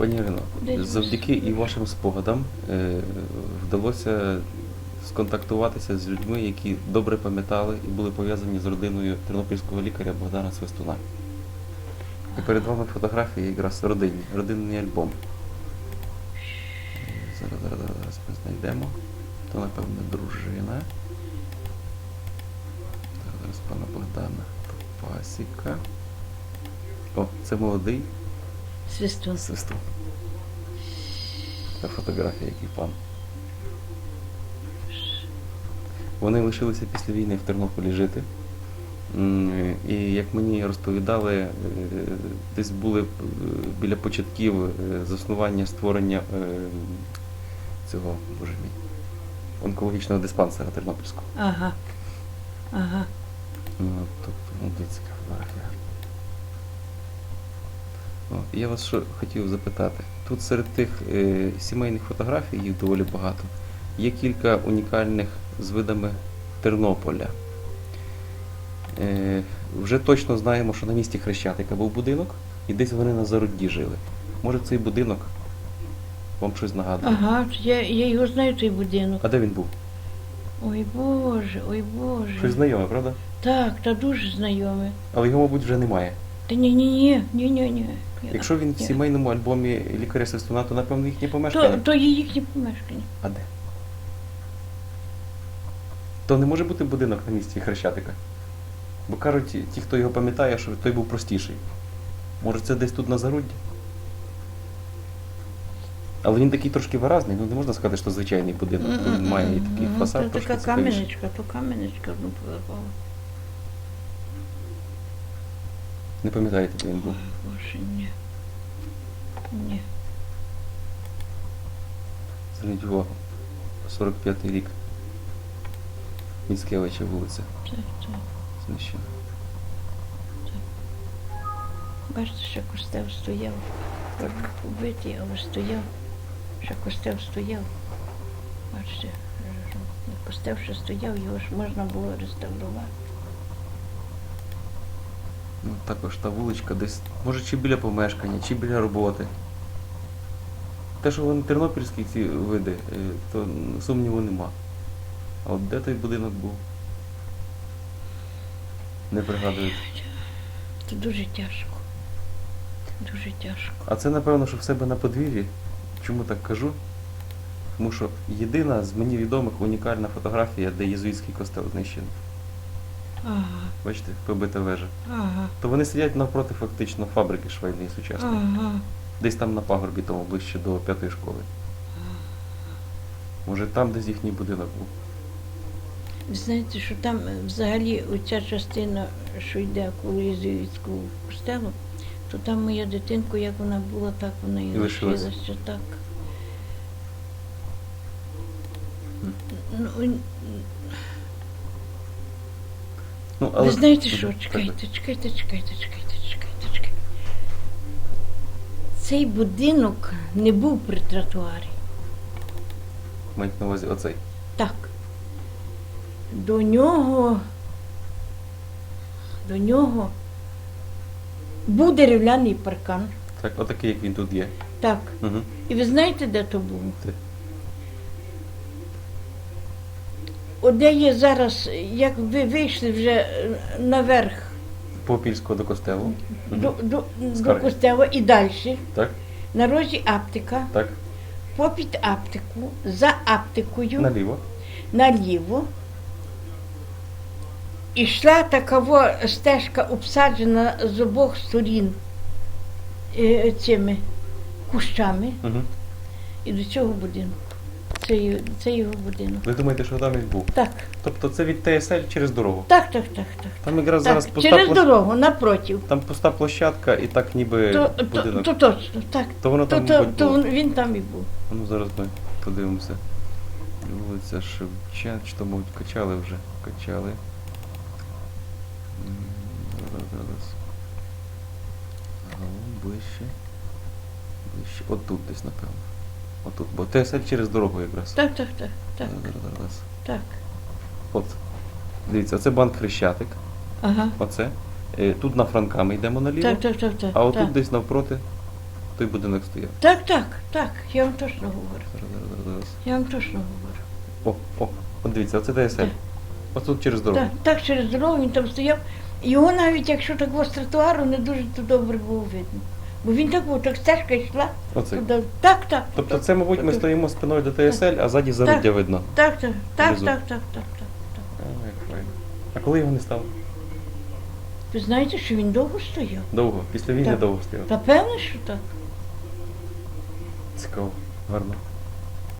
Пані Ірино, завдяки і вашим спогадам е, вдалося сконтактуватися з людьми, які добре пам'ятали і були пов'язані з родиною тернопільського лікаря Богдана Свистуна. І перед вами фотографії якраз родинні, родинний альбом. Зараз, зараз, зараз, ми знайдемо. То, напевно, дружина. Зараз, пана Богдана. Пасіка. О, це молодий Свистун. Та фотографія, який пан. Вони лишилися після війни в Тернополі жити. І як мені розповідали, е, десь були е, біля початків е, заснування створення цього, боже мій, онкологічного диспансера Тернопільського. Ага. Ага. Ну, тобто, ну, яка фотографія. Я вас що хотів запитати. Тут серед тих е, сімейних фотографій, їх доволі багато, є кілька унікальних з видами Тернополя. Е, вже точно знаємо, що на місці Хрещатика був будинок, і десь вони на Зарудді жили. Може цей будинок вам щось нагадує? Ага, я, я його знаю, той будинок. А де він був? Ой Боже, ой Боже. Щось знайоме, правда? Так, та дуже знайоме. Але його, мабуть, вже немає. Та ні, ні, ні, ні, ні, ні. Якщо він в Ні. сімейному альбомі лікаря Свистуна, то напевно їхнє помешкання. то є їхнє помешкання. А де? То не може бути будинок на місці Хрещатика. Бо кажуть, ті- хто його пам'ятає, що той був простіший. Може це десь тут на Зарудді? Але він такий трошки виразний, ну не можна сказати, що звичайний будинок. Він має і такий фасад То трошки така цікавіший. каменечка, то каменечка ну, поверхова. Не пам'ятаєте, де він був. Ой, Боже, ні. Ні. Зверніть увагу. 45-й рік. Міцкевича вулиця. Так, так. Знищена. Бачите, ще костел стояв. Так. Убитий, але стояв. Ще костел стояв. Бачите, е, костел ще стояв, його ж можна було реставрувати. Ну, також та вуличка десь, може, чи біля помешкання, чи біля роботи. Те, що вони тернопільські ці види, е, то сумніву нема. А от де той будинок був? Не пригадую. Це дуже тяжко. Дуже тяжко. А це, напевно, що в себе на подвір'ї. Чому так кажу? Тому що єдина з мені відомих унікальна фотографія, де єзуїтський костел знищений. Ага, Бачите, побита вежа. ага, То вони сидять навпроти фактично фабрики швейної сучасної. ага. Десь там на пагорбі тому ближче до п'ятої школи. Може там десь їхній будинок був. Ви знаєте, що там е, взагалі оця частина, що йде коло Єзуїтського костелу, то там моя дитинка, як вона була, так вона і лишилася. Так. Ну, Ну, ви знаєте що, чекайте, чекайте, чекайте, чекайте, чекайте, чекайте. Цей будинок не був при тротуарі. Мають на увазі оцей. Так. До нього, до нього був дерев'яний паркан. Так, отакий, як він тут є. Так. Угу. І ви знаєте, де то було? Де? От є зараз, як ви вийшли вже наверх Попільського до костелу. До, до, до костела і далі, Так, на розі аптека, так. попід аптеку, за аптекою. Наліво. наліво. І йшла така стежка обсаджена з обох сторін е, цими кущами Угу. і до цього будинку. Це, це його будинок. Ви думаєте, що там він був? Так, Тобто це від ТСЛ через дорогу. так, так, так, так. Там якраз зараз так через площ- дорогу, напротив. Там пуста площадка і так ніби То, то, будинок. то точно, так. То воно То, там то, мабуть, то було. він там і був. А Ну зараз ми подивимося. Вулиця Шевченка, чи то, мабуть, качали вже. Качали. М, Зараз, зараз. Ага, ближче. Ближче. Отут десь, напевно. Отут. Бо ТСЛ через дорогу якраз. Так, так, так, так, Зараз, зараз, зараз. так. От. Дивіться, оце банк Хрещатик. Ага. Оце. Е, Тут на Франка ми йдемо наліво. Так, так, так, так. а отут так. десь навпроти той будинок стояв. Так, так, так, я вам точно говорю. Зараз, зараз, зараз, зараз. Я вам точно говорю. О, о, от дивіться, оце ДСЛ. Так. Ось тут через дорогу. Так, так через дорогу він там стояв. Його навіть якщо так з тротуару не дуже то добре було видно. Бо він так був, так стежка йшла Оце. туди. Так, так. Тобто це, мабуть, ми стоїмо спиною до ТСЛ, а ззаді заруддя видно. Так, так, так, Внизу. так, так, так, так, так. А, як файно. А коли його не стало? Ви знаєте, що він довго стояв? Довго. Після війни Так. довго стояв. Та певно, що так. Цікаво, гарно.